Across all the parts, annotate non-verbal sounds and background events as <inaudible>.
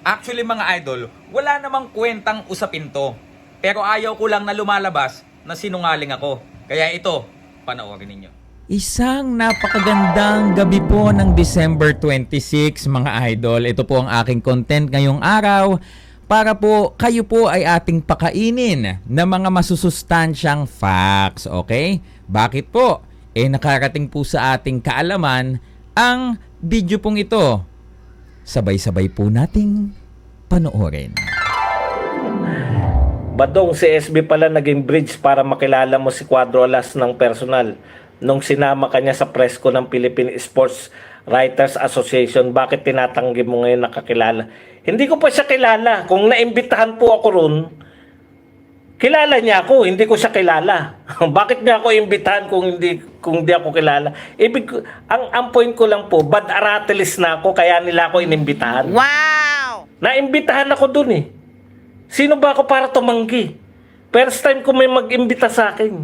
Actually mga idol, wala namang kwentang usapin to. Pero ayaw ko lang na lumalabas na sinungaling ako. Kaya ito, panoorin ninyo. Isang napakagandang gabi po ng December 26 mga idol. Ito po ang aking content ngayong araw para po kayo po ay ating pakainin ng mga masusustansyang facts, okay? Bakit po? Eh nakarating po sa ating kaalaman ang video pong ito. Sabay-sabay po nating panoorin. Badong si SB pala naging bridge para makilala mo si Cuadro Alas ng personal. Nung sinama kanya sa press ko ng Philippine Sports Writers Association, bakit tinatanggi mo ngayon nakakilala? Hindi ko pa siya kilala. Kung naimbitahan po ako ron, kilala niya ako, hindi ko siya kilala. <laughs> bakit niya ako imbitahan kung hindi kung hindi ako kilala? Ibig ang ang point ko lang po, bad aratilis na ako kaya nila ako inimbitahan. Wow! Naimbitahan ako dun eh. Sino ba ako para tumanggi? First time ko may mag-imbita sa akin.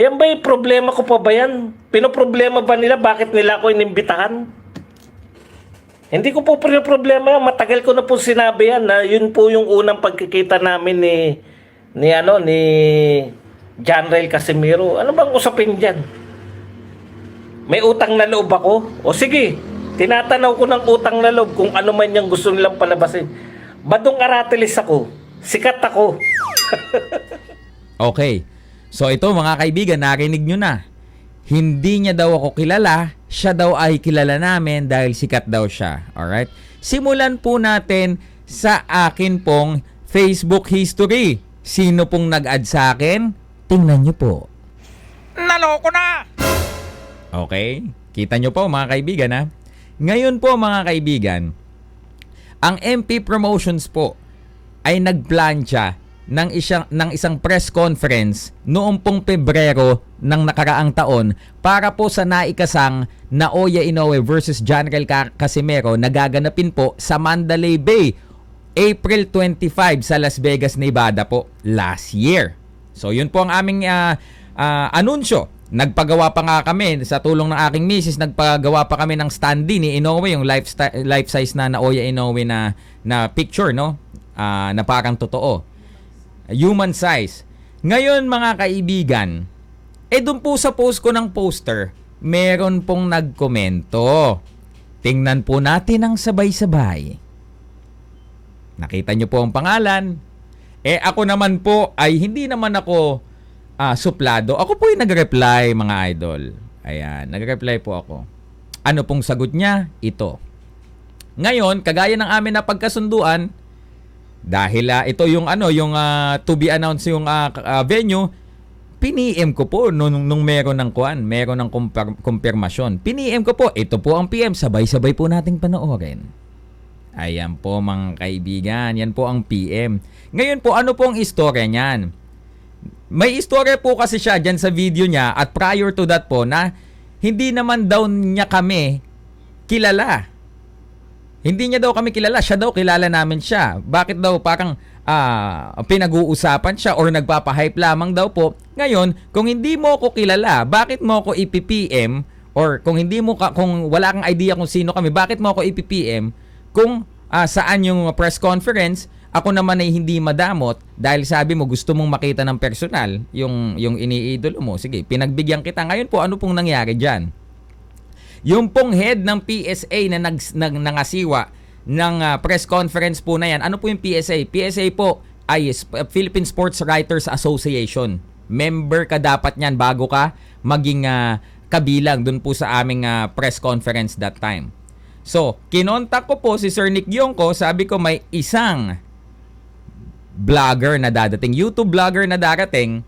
Yan ba yung problema ko pa ba yan? Pinoproblema ba nila bakit nila ako inimbitahan? Hindi ko po problema yan. Matagal ko na po sinabi yan na yun po yung unang pagkikita namin ni ni ano ni John Rail Casimiro. Ano bang usapin diyan? May utang na loob ako? O sige, tinatanaw ko ng utang na loob kung ano man yung gusto nilang palabasin. Badong aratilis ako. Sikat ako. <laughs> Okay. So ito mga kaibigan, narinig nyo na. Hindi niya daw ako kilala, siya daw ay kilala namin dahil sikat daw siya. Alright? Simulan po natin sa akin pong Facebook history. Sino pong nag-add sa akin? Tingnan nyo po. Naloko na! Okay? Kita nyo po mga kaibigan ha? Ngayon po mga kaibigan, ang MP Promotions po ay nagplansya ng isang, ng isang press conference noong pong Pebrero ng nakaraang taon para po sa naikasang Naoya Inoue versus General Ca- Casimero na gaganapin po sa Mandalay Bay April 25 sa Las Vegas, Nevada po last year. So yun po ang aming ah, ah, anunsyo. Nagpagawa pa nga kami sa tulong ng aking misis, nagpagawa pa kami ng standee ni Inoue, yung life, life size na Naoya Inoue na, na picture, no? Ah, na parang totoo. Human size. Ngayon mga kaibigan, eh doon po sa post ko ng poster, meron pong nagkomento. Tingnan po natin ang sabay-sabay. Nakita nyo po ang pangalan. Eh ako naman po ay hindi naman ako ah, suplado. Ako po yung nag-reply mga idol. Ayan, nag-reply po ako. Ano pong sagot niya? Ito. Ngayon, kagaya ng amin na pagkasunduan, dahil ah, ito yung ano, yung ah, to be announced yung k- ah, venue, piniem ko po nung, nung meron ng kuan, meron ng kumpir- kumpirmasyon. Piniem ko po, ito po ang PM, sabay-sabay po nating panoorin. Ayan po mga kaibigan, yan po ang PM. Ngayon po, ano po ang istorya niyan? May istorya po kasi siya dyan sa video niya at prior to that po na hindi naman daw niya kami kilala. Hindi niya daw kami kilala, siya daw kilala namin siya. Bakit daw parang ah, pinag-uusapan siya or nagpapahype lamang daw po. Ngayon, kung hindi mo ko kilala, bakit mo ko ipi-PM or kung hindi mo ka, kung wala kang idea kung sino kami, bakit mo ako ipi-PM kung ah, saan yung press conference, ako naman ay hindi madamot dahil sabi mo gusto mong makita ng personal yung yung iniidolo mo. Sige, pinagbigyan kita. Ngayon po ano pong nangyari diyan? Yung pong head ng PSA na nag, nag nangasiwa ng ah, press conference po na yan. Ano po yung PSA? PSA po ay Sp- Philippine Sports Writers Association. Member ka dapat niyan bago ka maging ah, kabilang dun po sa aming ah, press conference that time. So, kinontak ko po si Sir Nick Yongko, sabi ko may isang vlogger na dadating, YouTube vlogger na darating,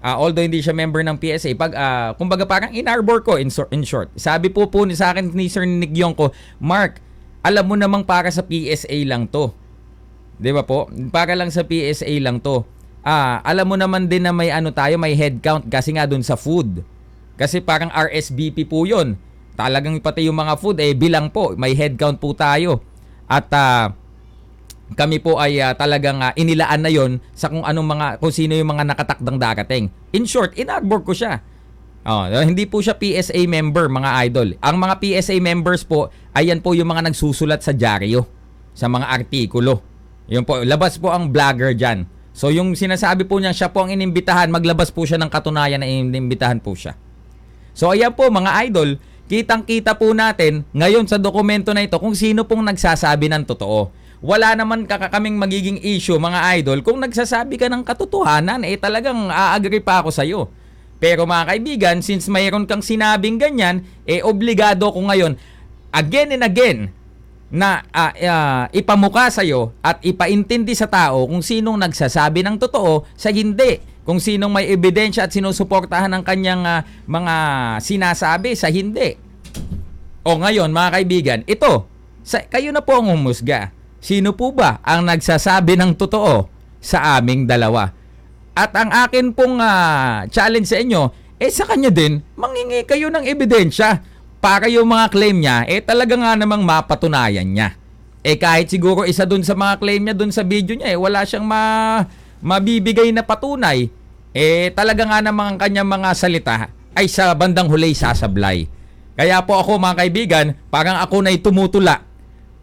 ah, although hindi siya member ng PSA, pag, ah, kumbaga parang inarbor ko in, in short. Sabi po po ni sa akin ni Sir Nick Yongko, Mark, alam mo namang para sa PSA lang to. 'Di ba po? Para lang sa PSA lang to. Ah, alam mo naman din na may ano tayo, may head count kasi nga dun sa food. Kasi parang RSVP po 'yon. Talagang pati yung mga food eh bilang po, may head count po tayo. At ah, kami po ay ah, talagang ah, inilaan na 'yon sa kung anong mga kung sino yung mga nakatakdang darating. In short, inarbor ko siya. Oh, hindi po siya PSA member mga idol. Ang mga PSA members po, ayan po yung mga nagsusulat sa dyaryo. sa mga artikulo. Yun po, labas po ang vlogger dyan. So yung sinasabi po niya, siya po ang inimbitahan, maglabas po siya ng katunayan na inimbitahan po siya. So ayan po mga idol, kitang-kita po natin ngayon sa dokumento na ito kung sino pong nagsasabi ng totoo. Wala naman kakakaming magiging issue mga idol kung nagsasabi ka ng katotohanan, eh talagang aagree pa ako sa'yo. Pero mga kaibigan, since mayroon kang sinabing ganyan, eh obligado ko ngayon, again and again, na ah, ah, ipamuka sa iyo at ipaintindi sa tao kung sinong nagsasabi ng totoo sa hindi. Kung sinong may ebidensya at sinusuportahan ng kanyang ah, mga sinasabi sa hindi. O ngayon mga kaibigan, ito, sa, kayo na po ang humusga. Sino po ba ang nagsasabi ng totoo sa aming dalawa? At ang akin pong ah, challenge sa inyo, eh sa kanya din, mangingi kayo ng ebidensya para yung mga claim niya, eh talaga nga namang mapatunayan niya. Eh kahit siguro isa dun sa mga claim niya dun sa video niya, eh wala siyang ma mabibigay na patunay, eh talaga nga namang ang kanyang mga salita ay sa bandang huli sasablay. Kaya po ako mga kaibigan, parang ako na tumutula.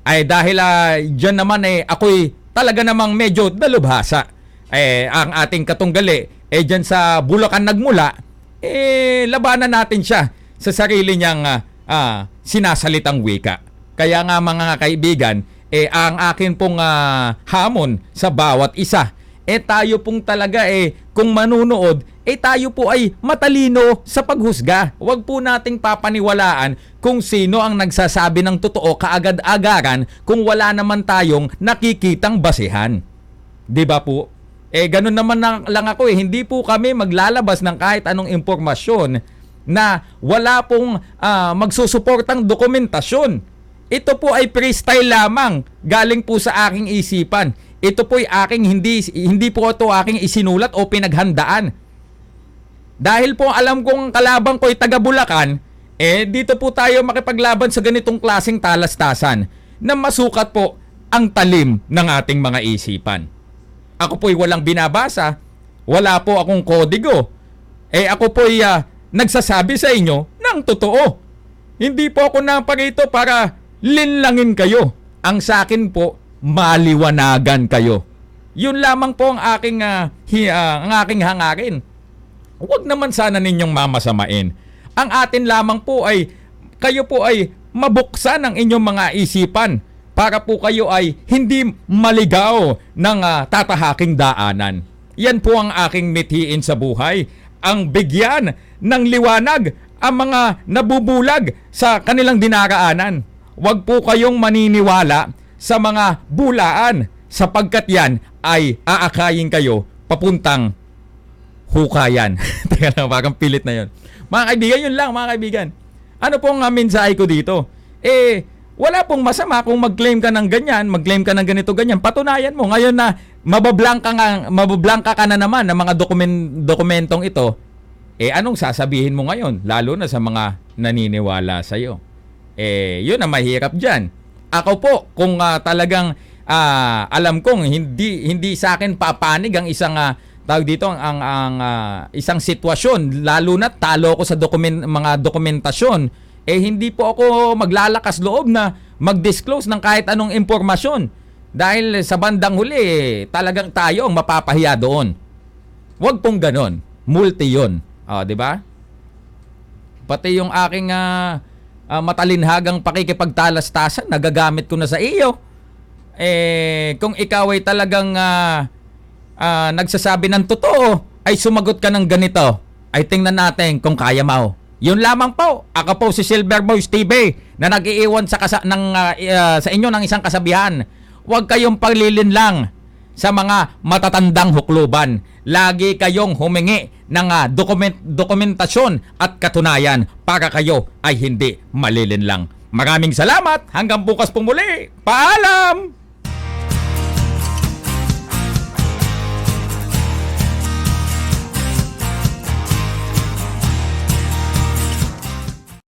Ay dahil uh, dyan naman eh ako'y talaga namang medyo dalubhasa. Eh ang ating katunggali eh dyan sa Bulacan nagmula, eh labanan natin siya sa sarili niyang ah, ah, sinasalitang wika. Kaya nga mga kaibigan, eh ang akin pong ah, hamon sa bawat isa, eh tayo pong talaga eh kung manunood, eh tayo po ay matalino sa paghusga. Huwag po nating papaniwalaan kung sino ang nagsasabi ng totoo kaagad-agaran kung wala naman tayong nakikitang basihan. 'Di ba po? Eh ganun naman na, lang ako eh, hindi po kami maglalabas ng kahit anong impormasyon na wala pong ah, magsusuportang dokumentasyon. Ito po ay freestyle lamang, galing po sa aking isipan. Ito po ay aking hindi hindi po ito aking isinulat o pinaghandaan. Dahil po alam kong kalabang ko ay taga Bulacan, eh dito po tayo makipaglaban sa ganitong klaseng talastasan na masukat po ang talim ng ating mga isipan. Ako po'y walang binabasa, wala po akong kodigo. Eh ako po'y ah, nagsasabi sa inyo ng totoo. Hindi po ako naparito para linlangin kayo. Ang sa akin po, maliwanagan kayo. Yun lamang po ang aking, ah, hi- ah, ang aking hangarin. Huwag naman sana ninyong mamasamain. Ang atin lamang po ay kayo po ay mabuksan ang inyong mga isipan para po kayo ay hindi maligaw ng ah, tatahaking daanan. Yan po ang aking mithiin sa buhay. Ang bigyan ng liwanag ang mga nabubulag sa kanilang dinaraanan. Huwag po kayong maniniwala sa mga bulaan sapagkat yan ay aakayin kayo papuntang hukayan. <laughs> Teka lang, parang pilit na yon. Mga kaibigan, yun lang mga kaibigan. Ano pong uh, mensahe ko dito? Eh, wala pong masama kung mag-claim ka ng ganyan, mag-claim ka ng ganito ganyan. Patunayan mo ngayon na mabablangka nga, mabablangka ka na naman ng mga dokumen, dokumentong ito. Eh, anong sasabihin mo ngayon? Lalo na sa mga naniniwala sa iyo. Eh, yun ang mahirap diyan. Ako po, kung ah, talagang ah, alam kong hindi hindi sa akin papanig ang isang ah, tawag dito ang ang, ang, ah, isang sitwasyon lalo na talo ko sa dokumen mga dokumentasyon eh hindi po ako maglalakas loob na mag-disclose ng kahit anong impormasyon dahil sa bandang huli eh, talagang tayo ang mapapahiya doon. Huwag pong ganon. Multi yun. O, di ba? Pati yung aking ah, ah, matalinhagang pakikipagtalastasan, nagagamit ko na sa iyo. Eh, kung ikaw ay talagang ah, ah, nagsasabi ng totoo, ay sumagot ka ng ganito, ay tingnan natin kung kaya mo. Yun lamang po. Ako po si Silver Boys TV na nag-iiwan sa, kasa- ng, i- ah, sa inyo ng isang kasabihan. Huwag kayong paglilinlang sa mga matatandang hukluban. Lagi kayong humingi ng ah, dokument, dokumentasyon at katunayan para kayo ay hindi malilinlang. Maraming salamat. Hanggang bukas po muli. Paalam!